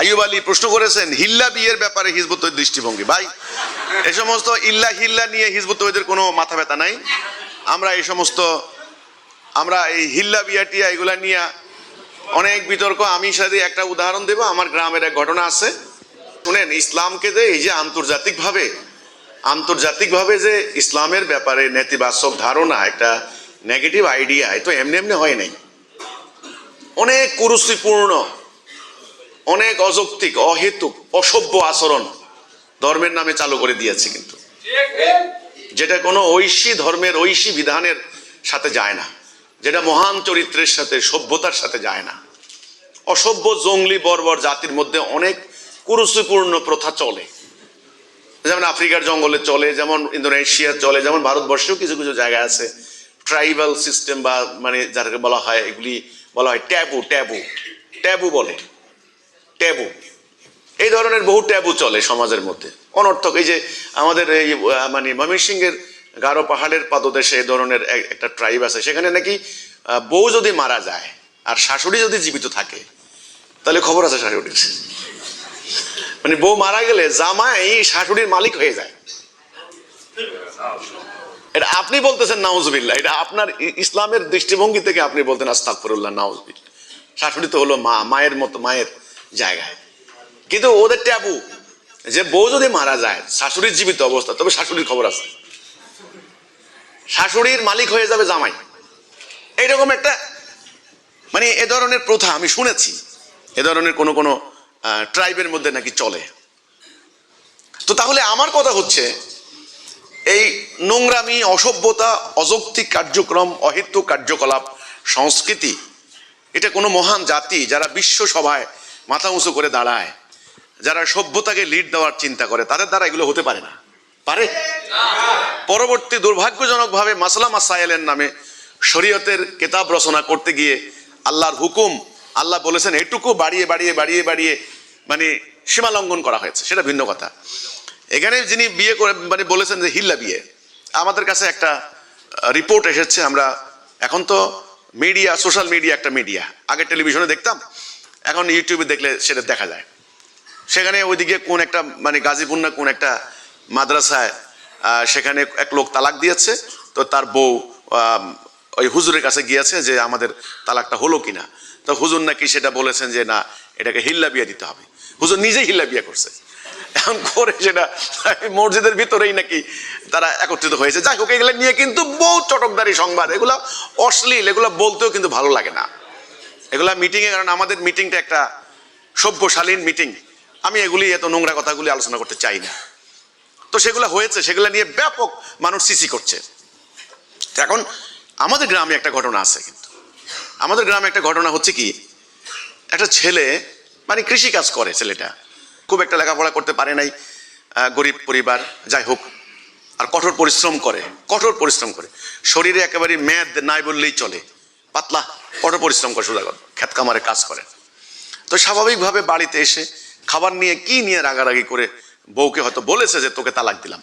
আইয়ুব আলী প্রশ্ন করেছেন, হিল্লা বিয়ের ব্যাপারে হিজবুত দৃষ্টিভঙ্গি? ভাই, এ সমস্ত ইল্লা হিল্লা নিয়ে হিজবুত কোনো মাথা ব্যথা নাই। আমরা এই সমস্ত, আমরা এই হিল্লা বিয়া টিয়া এগুলা নিয়ে অনেক বিতর্ক। আমি সাথে একটা উদাহরণ দেব, আমার গ্রামের এক ঘটনা আছে। শুনেন, ইসলামকে যে এই যে আন্তর্জাতিকভাবে আন্তর্জাতিকভাবে যে ইসলামের ব্যাপারে নেতিবাচক ধারণা, একটা নেগেটিভ আইডিয়া তো এমনি এমনি হয় নাই। অনেক কুরুচিপূর্ণ অনেক অযৌক্তিক, অহেতুক, অসভ্য আচরণ ধর্মের নামে চালু করে দিয়েছে কিন্তু। যেটা কোনো ঐশী ধর্মের, ঐশী বিধানের সাথে যায় না। যেটা মহান চরিত্রের সাথে, সভ্যতার সাথে যায় না। অসভ্য, জঙ্গলি, বর্বর জাতির মধ্যে অনেক কুরুচিপূর্ণ প্রথা চলে। যেমন আফ্রিকার জঙ্গলে চলে, যেমন ইন্দোনেশিয়া চলে, যেমন ভারতবর্ষেও কিছু কিছু জায়গা আছে। ট্রাইবাল সিস্টেম বা মানে যাদেরকে বলা হয়, এগুলি বলা হয় ট্যাবু ট্যাবু ট্যাবু বলে। ট্যাবু। এই ধরনের বহু ট্যাবু চলে সমাজের মধ্যে। অনর্থক, এই যে আমাদের এই মানে ময়মনসিংহের গারো পাহাড়ের পাদদেশে এই ধরনের একটা ট্রাইব আছে, সেখানে নাকি বউ যদি মারা যায় আর শাশুড়ি যদি জীবিত থাকে, তাহলে খবর আছে শাশুড়ির। মানে বউ মারা গেলে জামাই শাশুড়ির মালিক হয়ে যায়। এটা আপনি বলতেছেন নাউজবিল্লা এটা আপনার ইসলামের দৃষ্টিভঙ্গি থেকে আপনি বলতেন আস্তাকফরুল্লাহ নাউজবিল্লা শাশুড়ি তো হলো মা, মায়ের মতো, মায়ের জায়গায় কিন্তু ওদের ট্যাবু, যে বউ যদি মারা যায়, শাশুড়ির জীবিত অবস্থা, তবে শাশুড়ির খবর আছে। শাশুড়ির মালিক হয়ে যাবে জামাই। এইরকম একটা মানে এ ধরনের প্রথা আমি শুনেছি। এ ধরনের কোনো কোনো ট্রাইবের মধ্যে নাকি চলে। তো তাহলে আমার কথা হচ্ছে, এই নোংরামি, অসভ্যতা, অযৌক্তিক কার্যক্রম, অহেতুক কার্যকলাপ, সংস্কৃতি, এটা কোনো মহান জাতি যারা বিশ্ব সভায় মাথা উঁচু করে দাঁড়ায়। যারা সভ্যতাকে লিড দেওয়ার চিন্তা করে, তাদের দ্বারা এগুলো হতে পারে না। পারে? পরবর্তী দুর্ভাগ্যজনকভাবে মাসলা মাসাইলের নামে শরীয়তের কেতাব রচনা করতে গিয়ে আল্লাহর হুকুম, আল্লাহ বলেছেন, এটুকু বাড়িয়ে বাড়িয়ে বাড়িয়ে বাড়িয়ে মানে সীমা লঙ্ঘন করা হয়েছে। সেটা ভিন্ন কথা। এখানে যিনি বিয়ে করে মানে বলেছেন যে হিল্লা বিয়ে, আমাদের কাছে একটা রিপোর্ট এসেছে। আমরা এখন তো মিডিয়া সোশ্যাল মিডিয়া একটা মিডিয়া আগে টেলিভিশনে দেখতাম এখন ইউটিউবে দেখলে সেটা দেখা যায়। সেখানে ওইদিকে কোন একটা মানে গাজীপুর না কোন একটা মাদ্রাসায় সেখানে এক লোক তালাক দিয়েছে, তো তার বউ ওই হুজুরের কাছে গিয়েছে যে আমাদের তালাকটা হলো কিনা। তো হুজুর নাকি সেটা বলেছেন যে, না, এটাকে হিল্লা বিয়ে দিতে হবে। হুজুর নিজেই হিল্লা বিয়ে করছে। এখন করে সেটা মসজিদের ভিতরেই নাকি তারা একত্রিত হয়েছে। যাই হোক, এগুলো নিয়ে কিন্তু বহু চটকদারি সংবাদ, এগুলো অশ্লীল, এগুলো বলতেও কিন্তু ভালো লাগে না। এগুলা মিটিংয়ে কারণ আমাদের মিটিংটা একটা সভ্যশালীন মিটিং আমি এগুলি, এত নোংরা কথাগুলি আলোচনা করতে চাই না। তো সেগুলো হয়েছে, সেগুলো নিয়ে ব্যাপক মানুষ সিসি করছে। এখন আমাদের গ্রামে একটা ঘটনা আছে কিন্তু। আমাদের গ্রামে একটা ঘটনা হচ্ছে কি, একটা ছেলে মানে কৃষি কাজ করে ছেলেটা। খুব একটা লেখাপড়া করতে পারে নাই গরিব পরিবার, যাই হোক, আর কঠোর পরিশ্রম করে, কঠোর পরিশ্রম করে। শরীরে একেবারে মেদ নাই বললেই চলে, পাতলা। কঠোর পরিশ্রম করে সোজা কথা খেত কামারে কাজ করে। তো স্বাভাবিকভাবে বাড়িতে এসে খাবার নিয়ে কি নিয়ে রাগারাগি করে বউকে হয়তো বলেছে যে তোকে তালাক দিলাম।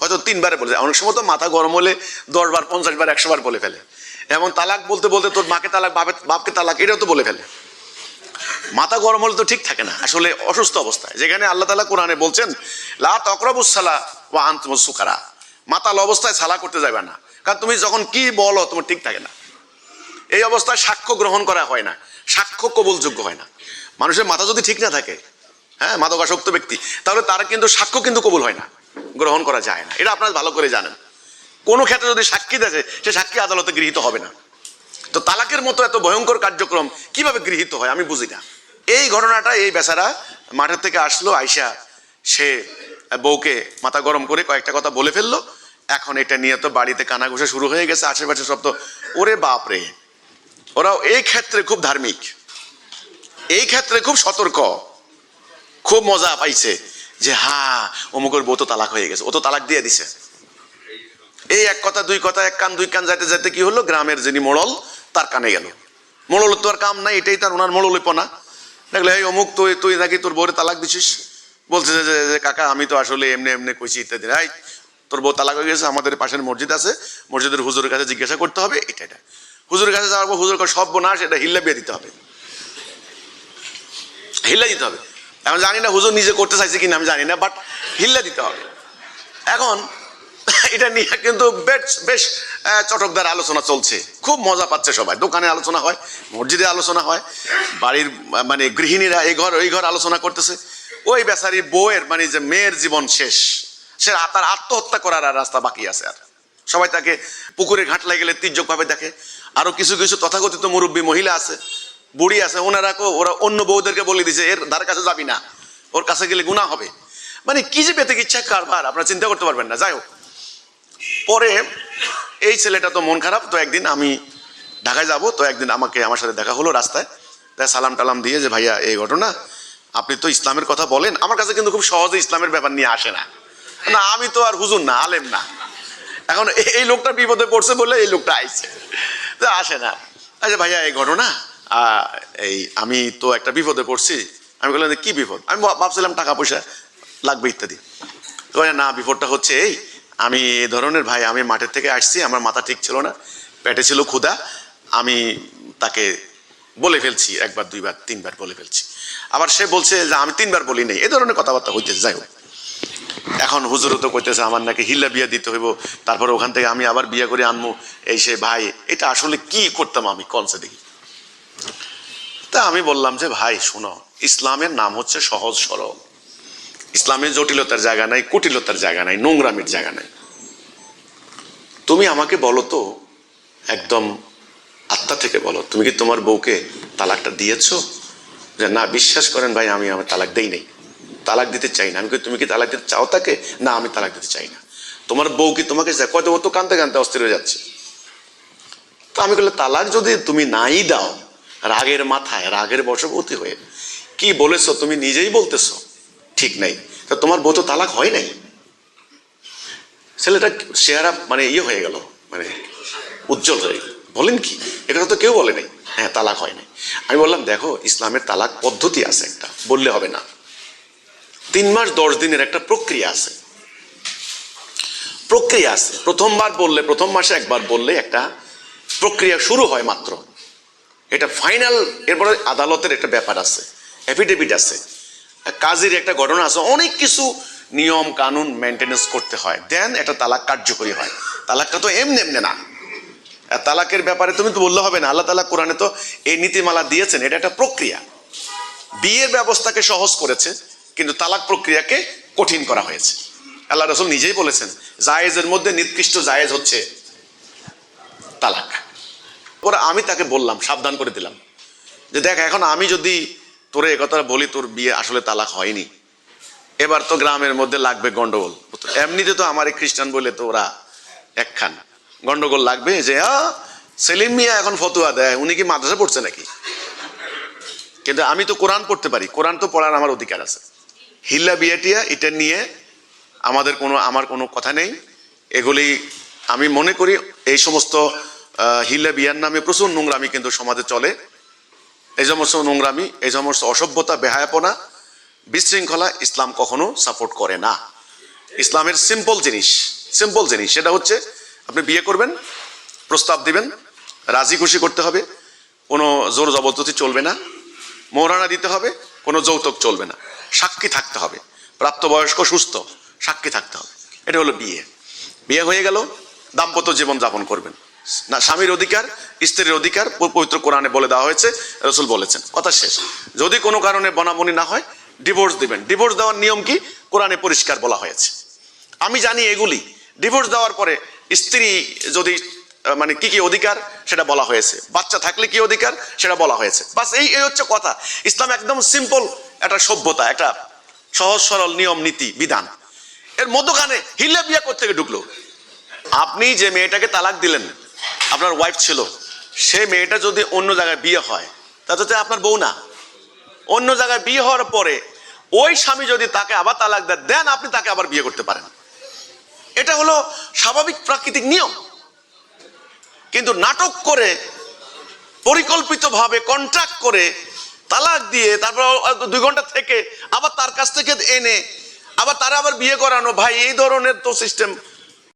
হয়তো তিনবারে বলেছে। অনেক সময় তো মাথা গরম হলে দশ বার পঞ্চাশ বার একশো বার বলে ফেলে। এবং তালাক বলতে বলতে তোর মাকে তালাক, বাপে, বাপকে তালাক, এটাও তো বলে ফেলে। মাথা গরম হলে তো ঠিক থাকে না। আসলে অসুস্থ অবস্থায়। যেখানে আল্লাহ তালা কোরআনে বলছেন, লা তকরবুসালা ও আন্তম সুকারা। মাতাল অবস্থায় সালা করতে যাবে না। কারণ তুমি যখন কি বলো, তোমার ঠিক থাকে না। এই অবস্থায় সাক্ষ্য গ্রহণ করা হয় না। সাক্ষ্য কবলযোগ্য হয় না। মানুষের মাথা যদি ঠিক না থাকে হ্যাঁ মাদকাসক্ত ব্যক্তি, তাহলে তার কিন্তু সাক্ষ্য কিন্তু কবুল হয় না, গ্রহণ করা যায় না। এটা আপনারা ভালো করে জানেন। কোনো ক্ষেত্রে যদি সাক্ষী দেখে সে সাক্ষী আদালতে গৃহীত হবে না। তো তালাকের মতো এত ভয়ঙ্কর কার্যক্রম কীভাবে গৃহীত হয়, আমি বুঝি না। এই ঘটনাটা এই বেচারা মাঠের থেকে আসলো, আইসা সে বউকে মাথা গরম করে কয়েকটা কথা বলে ফেলল। এখন এটা নিয়ে তো বাড়িতে কানাঘুষা শুরু হয়ে গেছে, আশেপাশে সব তো, ওরে বাপ রে ওরাও এই ক্ষেত্রে খুব ধার্মিক। এই ক্ষেত্রে খুব সতর্ক। খুব মজা পাইছে যে, হা, অমুকের বউ তো তালাক হয়ে গেছে, ও তো তালাক দিয়ে দিছে। এই এক কথা, দুই কথা, এক কান, দুই কান যাইতে যাইতে কি হলো? গ্রামের যিনি মোড়ল, তার কানে গেল। মোড়ল তো আর কাম নাই, এটাই তার ওনার মোড়লেপনা। দেখলে এই অমুক, তুই তুই নাকি তোর বউরে তালাক দিছিস? বলছে যে- কাকা, আমি তো আসলে এমনি এমনি কইছি ইত্যাদি এই, তোর বউ তালাক হয়ে গেছে, আমাদের পাশের মসজিদ আছে। মসজিদের হুজুরের কাছে জিজ্ঞাসা করতে হবে, এটা এটা। হুজুরের কাছে যাওয়ার পর হুজুর সব বোনাস, এটা হিল্লা বিয়ে দিতে হবে। হিল্লা দিতে হবে। এখন জানি না হুজুর নিজে করতে চাইছে কিনা, আমি জানি না বাট হিল্লা দিতে হবে। এখন এটা নিয়ে কিন্তু বেশ বেশ চটকদার আলোচনা চলছে। খুব মজা পাচ্ছে সবাই। দোকানে আলোচনা হয়, মসজিদে আলোচনা হয়, বাড়ির মানে গৃহিণীরা এই ঘর, ওই ঘর আলোচনা করতেছে। ওই বেচারির বউয়ের মানে যে মেয়ের জীবন শেষ। সে তার আত্মহত্যা করার আর রাস্তা বাকি আছে আর। সবাই তাকে পুকুরে ঘাট লাগে গেলে তির্যকভাবে দেখে। আরও কিছু কিছু তথাকথিত মুরব্বী মহিলা আছে, বুড়ি আছে, ওনারা ওরা অন্য বউদেরকে বলে দিছে, এর ধার কাছে যাবি না, ওর কাছে গেলে গুণা হবে। মানে কি যে পেতে ইচ্ছা কারবার, আপনারা চিন্তা করতে পারবেন না, যাই হোক। পরে এই ছেলেটা তো মন খারাপ, তো একদিন আমি ঢাকায় যাব, তো একদিন আমাকে, আমার সাথে দেখা হলো রাস্তায়, তাই সালাম টালাম দিয়ে যে, ভাইয়া, এই ঘটনা, আপনি তো ইসলামের কথা বলেন। আমার কাছে কিন্তু খুব সহজে ইসলামের ব্যাপার নিয়ে আসে না। না, আমি তো আর হুজুর না, আলেম না। এখন এই লোকটা বিপদে পড়ছে বলে এই লোকটা আইছে। তো আসে না। আচ্ছা ভাইয়া এই ঘটনা? এই আমি তো একটা বিপদে পড়ছি। আমি বললাম কি বিপদ? আমি ভাবছিলাম টাকা পয়সা লাগবে ইত্যাদি। তো না বিপদটা হচ্ছে এই। আমি এ ধরনের ভাই আমি মাঠের থেকে আসছি আমার মাথা ঠিক ছিল না পেটে ছিল ক্ষুধা। আমি তাকে বলে ফেলছি একবার দুইবার তিনবার বলে ফেলছি। আবার সে বলছে যে আমি তিনবার বলি নেই এ ধরনের কথাবার্তা হইতেছে যাই হোক। এখন হুজুরও তো কইতেছে, আমার নাকি হিল্লা বিয়া দিতে হইব, তারপরে ওখান থেকে আমি আবার বিয়ে করে আনব এই সে ভাই, এটা আসলে কি করতাম আমি? কনসে দেখি? তা আমি বললাম যে, ভাই, শোনো, ইসলামের নাম হচ্ছে সহজ সরল। ইসলামের জটিলতার জায়গা নাই, কুটিলতার জায়গা নাই, নোংরামির জায়গা নাই। তুমি আমাকে বলো তো, একদম আত্মা থেকে বলো, তুমি কি তোমার বউকে তালাকটা দিয়েছ? যে, না, বিশ্বাস করেন ভাই, আমি আমার তালাক দেই নাই। তালাক দিতে চাই না। আমি তুমি কি তালাক দিতে চাও তাকে? না, আমি তালাক দিতে চাই না। তোমার বউ কি তোমাকে? কয়তো ও তো কানতে কানতে অস্থির হয়ে যাচ্ছে। তো আমি বললাম তালাক যদি তুমি নাই দাও, রাগের মাথায়, রাগের বশবর্তী হয়ে, কি বলেছ তুমি নিজেই বলতেছো? ঠিক নাই। তা তোমার বউ তো তালাক হয় নাই? ছেলেটা চেহারা মানে ইয়ে হয়ে গেল মানে উজ্জ্বল হয়ে গেল। বলেন কি? এটা তো কেউ বলে নাই। হ্যাঁ তালাক হয় নাই। আমি বললাম, দেখো, ইসলামের তালাক পদ্ধতি আছে একটা, বললে হবে না। তিন মাস দশ দিনের একটা প্রক্রিয়া আছে। প্রক্রিয়া আছে। প্রথমবার বললে, প্রথম মাসে একবার বললে একটা প্রক্রিয়া শুরু হয় মাত্র। এটা ফাইনাল, এরপরে আদালতের একটা ব্যাপার আছে, এফিডেভিট আছে। কাজের একটা ঘটনা আছে, অনেক কিছু নিয়ম, কানুন মেনটেনেন্স করতে হয়। দেন এটা তালাক কার্যকরী হয়। তালাকটা তো এমনি এমনি না। তালাকের ব্যাপারে তুমি তো বললে হবে না, আল্লাহ তালা কোরআনে তো এই নীতিমালা দিয়েছেন, এটা একটা প্রক্রিয়া। বিয়ের ব্যবস্থাকে সহজ করেছে কিন্তু তালাক প্রক্রিয়াকে কঠিন করা হয়েছে। আল্লাহ রসুল নিজেই বলেছেন জায়েজের মধ্যে নিকৃষ্ট জায়েজ হচ্ছে তালাক। ওরা আমি তাকে বললাম সাবধান করে দিলাম। যে দেখ এখন আমি যদি তোরে একথা বলি তোর বিয়ে আসলে তালাক হয়নি। এবার তো গ্রামের মধ্যে লাগবে গন্ডগোল। এমনিতে তো আমার খ্রিস্টান বলে তো ওরা একখান। গন্ডগোল লাগবে যে আ, সেলিম মিয়া এখন ফতুয়া দেয় উনি কি মাদ্রাসা পড়ছে নাকি? কিন্তু আমি তো কোরআন পড়তে পারি। কোরআন তো পড়ার আমার অধিকার আছে। হিল্লা বিয়াটিয়া, এটা নিয়ে আমাদের কোনো, আমার কোনো কথা নেই। এগুলি আমি মনে করি এই সমস্ত হিল্লা বিয়ার নামে প্রচুর নোংরামি কিন্তু সমাজে চলে। এই সমস্ত নোংরামি, এই সমস্ত অসভ্যতা, বেহায়াপনা, বিশৃঙ্খলা ইসলাম কখনো সাপোর্ট করে না। ইসলামের সিম্পল জিনিস সিম্পল জিনিস, সেটা হচ্ছে আপনি বিয়ে করবেন, প্রস্তাব দিবেন, রাজি খুশি করতে হবে, কোনো জোর জবরদস্তি চলবে না মোহরানা দিতে হবে, কোনো যৌতুক চলবে না। সাক্ষী থাকতে হবে। প্রাপ্তবয়স্ক, সুস্থ, সাক্ষী থাকতে হবে। এটা হলো বিয়ে। বিয়ে হয়ে গেল, দাম্পত্য জীবন যাপন করবেন। না, স্বামীর অধিকার, স্ত্রীর অধিকার পবিত্র কোরআনে বলে দেওয়া হয়েছে, রসুল বলেছেন। কথা শেষ। যদি কোনো কারণে বনাবনি না হয়, ডিভোর্স দিবেন। ডিভোর্স দেওয়ার নিয়ম কি? কোরআনে পরিষ্কার বলা হয়েছে। আমি জানি এগুলি। ডিভোর্স দেওয়ার পরে স্ত্রী যদি মানে কি কি অধিকার, সেটা বলা হয়েছে। বাচ্চা থাকলে কি অধিকার, সেটা বলা হয়েছে। বাস এই এই হচ্ছে কথা। ইসলাম একদম সিম্পল একটা সভ্যতা, একটা সহজ, সরল নিয়ম, নীতি, বিধান। এর মধ্যখানে হিল্লা বিয়া থেকে ঢুকলো? আপনি যে মেয়েটাকে তালাক দিলেন, আপনার ওয়াইফ ছিল, সে মেয়েটা যদি অন্য জায়গায় বিয়ে হয়, তাতে আপনার বউ না। অন্য জায়গায় বিয়ে হওয়ার পরে ওই স্বামী যদি তাকে আবার তালাক দেয় দেন আপনি তাকে আবার বিয়ে করতে পারেন। এটা হলো স্বাভাবিক প্রাকৃতিক নিয়ম। কিন্তু নাটক করে, পরিকল্পিতভাবে কন্ট্রাক্ট করে তালাক দিয়ে তারপর দুই ঘণ্টা থেকে আবার তার কাছ থেকে এনে আবার তারা আবার বিয়ে করানো। ভাই, এই ধরনের তো সিস্টেম